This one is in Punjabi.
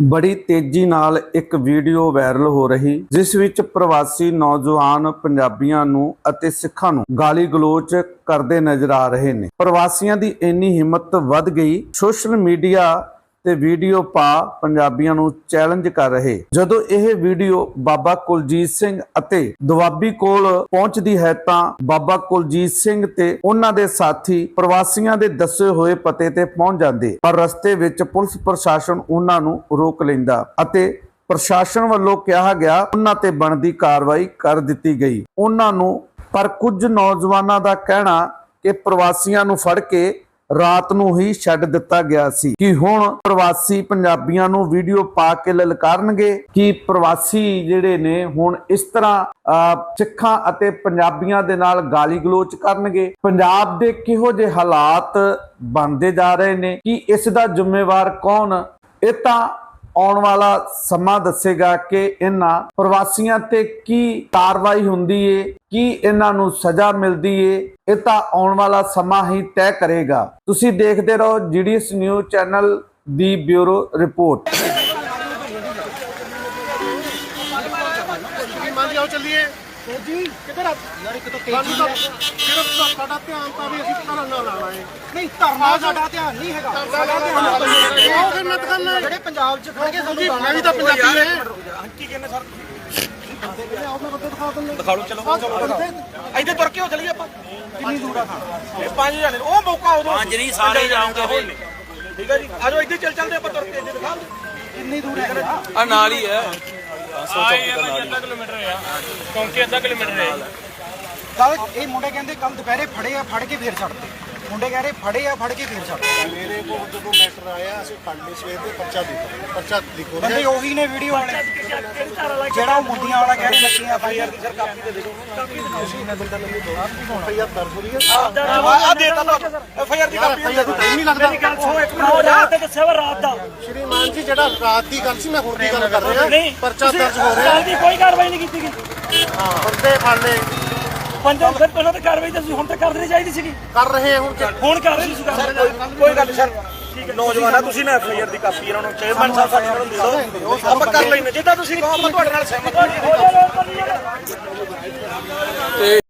ਬੜੀ ਤੇਜ਼ੀ ਨਾਲ ਇੱਕ ਵੀਡੀਓ ਵਾਇਰਲ ਹੋ ਰਹੀ, ਜਿਸ ਵਿੱਚ ਪ੍ਰਵਾਸੀ ਨੌਜਵਾਨ ਪੰਜਾਬੀਆਂ ਨੂੰ ਅਤੇ ਸਿੱਖਾਂ ਨੂੰ ਗਾਲੀ ਗਲੋਚ ਕਰਦੇ ਨਜ਼ਰ ਆ ਰਹੇ ਨੇ। ਪ੍ਰਵਾਸੀਆਂ ਦੀ ਇੰਨੀ ਹਿੰਮਤ ਵੱਧ ਗਈ, ਸੋਸ਼ਲ ਮੀਡੀਆ ਤੇ ਵੀਡੀਓ ਪਾ ਪੰਜਾਬੀਆਂ ਨੂੰ ਚੈਲੰਜ ਕਰ ਰਹੇ। ਜਦੋਂ ਇਹ ਵੀਡੀਓ ਬਾਬਾ ਕੁਲਜੀਤ ਸਿੰਘ ਅਤੇ ਦੁਆਬੀ ਕੋਲ ਪਹੁੰਚਦੀ ਹੈ ਤਾਂ ਬਾਬਾ ਕੁਲਜੀਤ ਸਿੰਘ ਤੇ ਉਹਨਾਂ ਦੇ ਸਾਥੀ ਪ੍ਰਵਾਸੀਆਂ ਦੇ ਦੱਸੇ ਹੋਏ ਪਤੇ ਤੇ ਪਹੁੰਚ ਜਾਂਦੇ। ਪਰ ਰਸਤੇ ਵਿੱਚ ਪੁਲਿਸ ਪ੍ਰਸ਼ਾਸਨ ਉਹਨਾਂ ਨੂੰ ਰੋਕ ਲੈਂਦਾ ਅਤੇ ਪ੍ਰਸ਼ਾਸਨ ਵੱਲੋਂ ਕਿਹਾ ਗਿਆ, ਉਹਨਾਂ ਤੇ ਬਣਦੀ ਕਾਰਵਾਈ ਕਰ ਦਿੱਤੀ ਗਈ। ਉਹਨਾਂ ਨੂੰ, ਪਰ ਕੁਝ ਨੌਜਵਾਨਾਂ ਦਾ ਕਹਿਣਾ ਕਿ ਪ੍ਰਵਾਸੀਆਂ ਨੂੰ ਫੜ ਕੇ ਰਾਤ ਨੂੰ ਹੀ ਛੱਡ ਦਿੱਤਾ ਗਿਆ ਸੀ। ਕਿ ਹੁਣ ਪ੍ਰਵਾਸੀ ਪੰਜਾਬੀਆਂ ਨੂੰ ਵੀਡੀਓ ਪਾ ਕੇ ਲਲਕਾਰਨਗੇ? ਕਿ ਪ੍ਰਵਾਸੀ ਜਿਹੜੇ ਨੇ ਹੁਣ ਇਸ ਤਰ੍ਹਾਂ ਅਹ, ਸਿੱਖਾਂ ਅਤੇ ਪੰਜਾਬੀਆਂ ਦੇ ਨਾਲ ਗਾਲੀ ਗਲੋਚ ਕਰਨਗੇ? ਪੰਜਾਬ ਦੇ ਕਿਹੋ ਜਿਹੇ ਹਾਲਾਤ ਬਣਦੇ ਜਾ ਰਹੇ ਨੇ? ਕਿ ਇਸ ਦਾ ਜ਼ਿੰਮੇਵਾਰ ਕੌਣ? ਇਹ ਤਾਂ ਆਉਣ ਵਾਲਾ ਸਮਾਂ ਦੱਸੇਗਾ ਕਿ ਇਹਨਾਂ ਪ੍ਰਵਾਸੀਆਂ ਤੇ ਕੀ ਕਾਰਵਾਈ ਹੁੰਦੀ ਏ, ਕੀ ਇਹਨਾਂ ਨੂੰ ਸਜ਼ਾ ਮਿਲਦੀ ਏ, ਇਹ ਤਾਂ ਆਉਣ ਵਾਲਾ ਸਮਾਂ ਹੀ ਤੈਅ ਕਰੇਗਾ। ਤੁਸੀਂ ਦੇਖਦੇ ਰਹੋ ਜੀਡੀਐਸ ਨਿਊਜ਼ ਚੈਨਲ ਦੀ ਬਿਊਰੋ ਰਿਪੋਰਟ। ਚੱਲੀਏ ਜੀ ਕਿੱਧਰ ਆ ਯਾਰ ਇੱਕ ਤਾਂ ਤੇਜ਼ੀ ਹੈ ਸਿਰਫ ਸਾਡਾ ਧਿਆਨ ਤਾਂ ਵੀ ਅਸੀਂ ਧਰਨ ਲਾਣਾ ਹੈ ਨਹੀਂ ਧਰਨਾ ਸਾਡਾ ਧਿਆਨ ਨਹੀਂ ਹੈਗਾ ਸਾਡਾ ਧਿਆਨ ਉਹ ਫਿਰ ਮਤ ਕਰਨਾ ਜਿਹੜੇ ਪੰਜਾਬ 'ਚ ਖੜ ਕੇ ਸਾਨੂੰ ਮੈਂ ਵੀ ਤਾਂ ਪੰਜਾਬੀ ਹਾਂ। ਕੀ ਕਹਿੰਦੇ ਸਰ ਦਿਖਾ ਲਓ ਚਲੋ ਇੱਥੇ ਤੁਰ ਕੇ ਹੋ ਚਲੀਏ ਆਪਾਂ। ਕਿੰਨੀ ਦੂਰ ਆ? ਇਹ ਪੰਜ ਜਾਣੇ ਉਹ ਮੌਕਾ ਉਦੋਂ ਪੰਜ ਨਹੀਂ, ਸਾਰੇ ਹੁਣ। ਨਹੀਂ। ਠੀਕ ਹੈ ਜੀ। ਆਜੋ ਇੱਥੇ ਚੱਲ ਚੱਲਦੇ ਆਪਾਂ ਤੁਰ ਕੇ ਇੱਥੇ ਦਿਖਾ ਕਿੰਨੀ ਦੂਰ ਹੈ ਆ? ਨਾਲ ਹੀ ਹੈ। ਅੱਧਾ ਕਿਲੋਮੀਟਰ ਆ। ਕਿਉਂਕਿ ਅੱਧਾ ਕਿਲੋਮੀਟਰ ਹੈ ਕੱਲ ਇਹ ਮੁੰਡੇ ਕਹਿੰਦੇ ਕੱਲ ਦੁਪਹਿਰੇ ਫੜੇ ਆ ਫੜ ਕੇ ਫੇਰ ਛੱਡਦੇ ਮੁੰਡੇ ਕਹਿ ਰਹੇ ਫੜੇ ਆ ਫੜ ਕੇ ਫੇਰ ਛੱਡਦੇ ਮੇਰੇ ਕੋਲ ਜਦੋਂ ਮੈਟਰ ਆਇਆ ਅਸੀਂ ਫੜ ਲਈ ਸਵੇਰ ਦੇ ਪਰਚਾ ਲਿਖੋ ਪਰਚਾ ਲਿਖੋ ਬੰਦੇ ਉਹੀ ਨੇ ਵੀਡੀਓ ਵਾਲੇ। ਜਿਹੜਾ ਉਹ ਮੁੰਡੀਆਂ ਵਾਲਾ ਕਹਿ ਰਹੇ ਲੱਗੇ ਆ ਭਾਈ ਐਫਆਈਆਰ ਦਰਜ ਹੋ ਰਹੀ ਹੈ? ਆ ਦੇਤਾ ਤਾਂ ਐਫ ਆਈ ਆਰ ਦੀ ਕਾਪੀ ਦਾ ਟਾਈਮ ਨਹੀਂ ਲੱਗਦਾ। ਸ਼੍ਰੀਮਾਨ ਜੀ ਜਿਹੜਾ ਰਾਤ ਦੀ ਗੱਲ ਸੀ ਮੈਂ ਹੁਣ ਦੀ ਗੱਲ ਕਰ ਰਿਹਾ। ਪਰਚਾ ਦਰਜ ਹੋ ਰਿਹਾ। ਦੀ ਕੋਈ ਕਾਰਵਾਈ ਨਹੀਂ ਕੀਤੀ ਗਈ। ਹਾਂ ਬੰਦੇ ਫੜ ਲਏ। ਪੰਜਾਬ ਫਿਰ ਪਹਿਲਾਂ ਤਾਂ ਕਾਰਵਾਈ ਤਾਂ ਤੁਸੀਂ ਹੁਣ ਤੱਕ ਕਰ ਦੇਣੀ ਚਾਹੀਦੀ ਸੀਗੀ। ਕਰ ਰਹੇ ਹੁਣ ਕਿ ਹੁਣ ਕਰ ਰਹੇ ਤੁਸੀਂ ਕਾਰਵਾਈ ਕੋਈ ਗੱਲ ਨੀ ਸਰ। ਨੌਜਵਾਨ ਆ ਤੁਸੀਂ ਨਾ ਐਫ ਆਈ ਆਰ ਦੀ ਕਾਪੀ ਇਹਨਾਂ ਨੂੰ ਚੇਅਰਮੈਨ ਸਾਹਿਬ ਸਾਡੇ ਨਾਲ ਦੇ ਦਿਓ ਆਪਾਂ ਕਰ ਲੈਣੇ ਜਿੱਦਾਂ ਤੁਸੀਂ ਕਹੋ ਆਪਾਂ ਤੁਹਾਡੇ ਨਾਲ ਸਹਿਮਤ ਹਾਂ